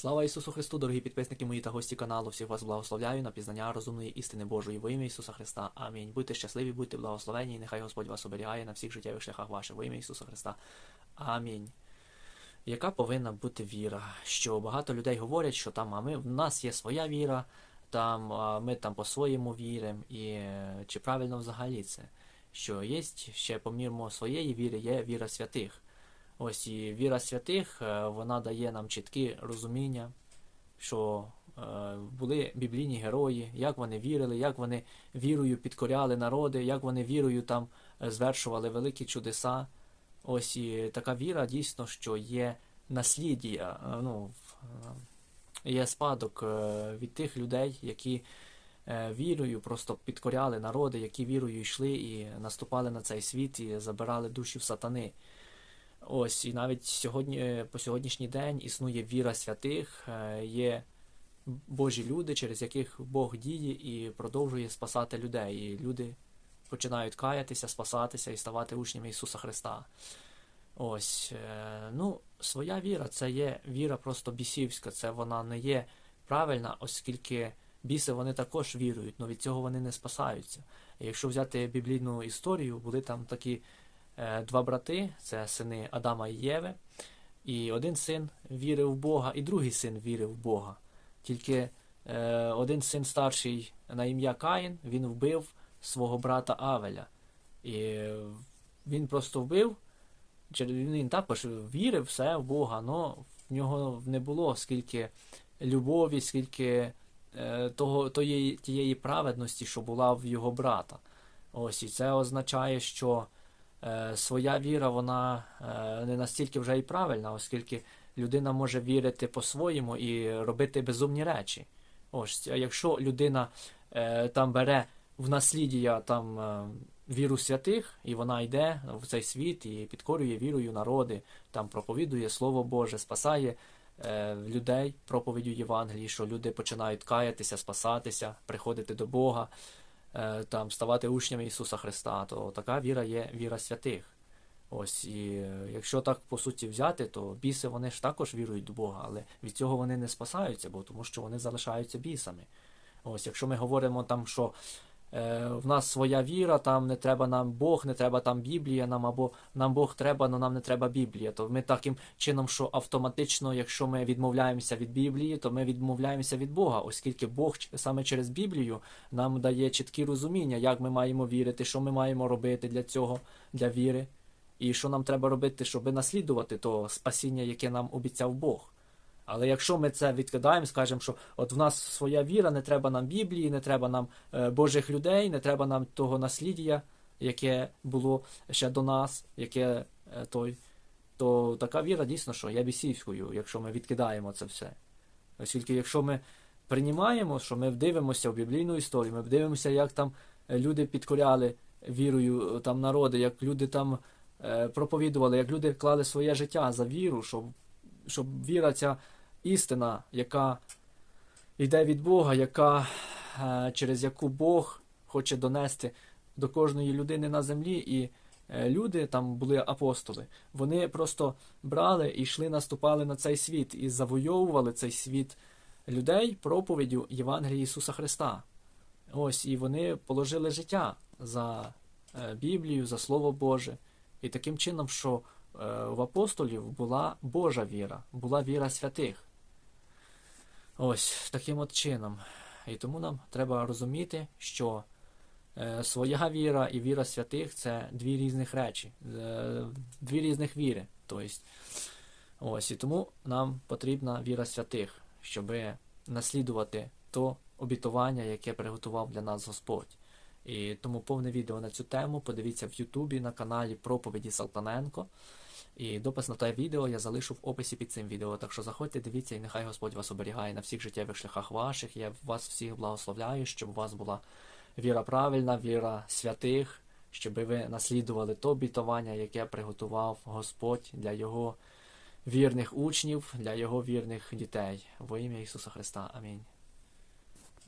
Слава Ісусу Христу, дорогі підписники мої та гості каналу. Всіх вас благословляю на пізнання розумної істини Божої во ім'я Ісуса Христа. Амінь. Будьте щасливі, будьте благословені, і нехай Господь вас оберігає на всіх життєвих шляхах ваших во ім'я Ісуса Христа. Амінь. Яка повинна бути віра? Що багато людей говорять, що там, а ми в нас є своя віра, там а ми там по-своєму віримо, і е, чи правильно взагалі це? Що є ще помірмо своєї віри, є віра святих. Ось і віра святих, е, вона дає нам чіткі розуміння, що е, були біблійні герої, як вони вірили, як вони вірою підкоряли народи, як вони вірою там е, звершували великі чудеса. Ось і така віра дійсно, що є наслідія, е, ну, є спадок від тих людей, які вірою просто підкоряли народи, які вірою йшли і наступали на цей світ і забирали душі в сатани. Ось, і навіть сьогодні, по сьогоднішній день існує віра святих, е, є Божі люди, через яких Бог діє і продовжує спасати людей. І люди починають каятися, спасатися і ставати учнями Ісуса Христа. Ось, е, ну, своя віра це є віра просто бісівська, це вона не є правильна, оскільки біси вони також вірують, але від цього вони не спасаються. І якщо взяти біблійну історію, були там такі е, два брати, це сини Адама і Єви, і один син вірив в Бога, і другий син вірив в Бога. Тільки е, один син старший на ім'я Каїн, він вбив свого брата Авеля. І е, він просто вбив, він також вірив все в Бога, але в нього не було скільки любові, скільки е, того, тієї, тієї праведності, що була в його брата. Ось, і це означає, що е, своя віра, вона е, не настільки вже і правильна, оскільки людина може вірити по-своєму і робити безумні речі. Ось, якщо людина е, там бере в наслідія там е, віру святих, і вона йде в цей світ і підкорює вірою народи, там проповідує Слово Боже, спасає е, людей проповіддю Євангелії, що люди починають каятися, спасатися, приходити до Бога, е, там ставати учнями Ісуса Христа, то така віра є віра святих. Ось і е, якщо так по суті взяти, то біси вони ж також вірують до Бога, але від цього вони не спасаються, бо тому що вони залишаються бісами. Ось, якщо ми говоримо там, що е, в нас своя віра, там не треба нам Бог, не треба там Біблія, нам або нам Бог треба, але нам не треба Біблія. То ми таким чином, що автоматично, якщо ми відмовляємося від Біблії, то ми відмовляємося від Бога, оскільки Бог саме через Біблію нам дає чіткі розуміння, як ми маємо вірити, що ми маємо робити для цього, для віри. І що нам треба робити, щоб наслідувати то спасіння, яке нам обіцяв Бог. Але якщо ми це відкидаємо, скажемо, що от в нас своя віра, не треба нам Біблії, не треба нам е, Божих людей, не треба нам того насліддя, яке було ще до нас, яке е, той, то така віра дійсно, що є бісівською, якщо ми відкидаємо це все. Оскільки якщо ми приймаємо, що ми дивимося в біблійну історію, ми дивимося, як там е, люди підкоряли вірою там народи, як люди там проповідували, як люди клали своє життя за віру, щоб, щоб віра ця істина, яка йде від Бога, яка, е, через яку Бог хоче донести до кожної людини на землі, і е, люди, там були апостоли, вони просто брали і йшли, наступали на цей світ і завойовували цей світ людей проповіддю Євангелія Ісуса Христа. Ось, і вони положили життя за е, Біблію, за Слово Боже. І таким чином, що в апостолів була Божа віра, була віра святих. Ось таким от чином. І тому нам треба розуміти, що е, своя віра і віра святих це дві різних речі, е, дві різних віри. Тобто, ось, і тому нам потрібна віра святих, щоб наслідувати то обітування, яке приготував для нас Господь. І тому повне відео на цю тему подивіться в Ютубі на каналі Проповіді Салтаненко. І допис на те відео я залишу в описі під цим відео. Так що заходьте, дивіться, і нехай Господь вас оберігає на всіх життєвих шляхах ваших. Я вас всіх благословляю, щоб у вас була віра правильна, віра святих, щоб ви наслідували то обітування, яке приготував Господь для Його вірних учнів, для Його вірних дітей. Во ім'я Ісуса Христа. Амінь.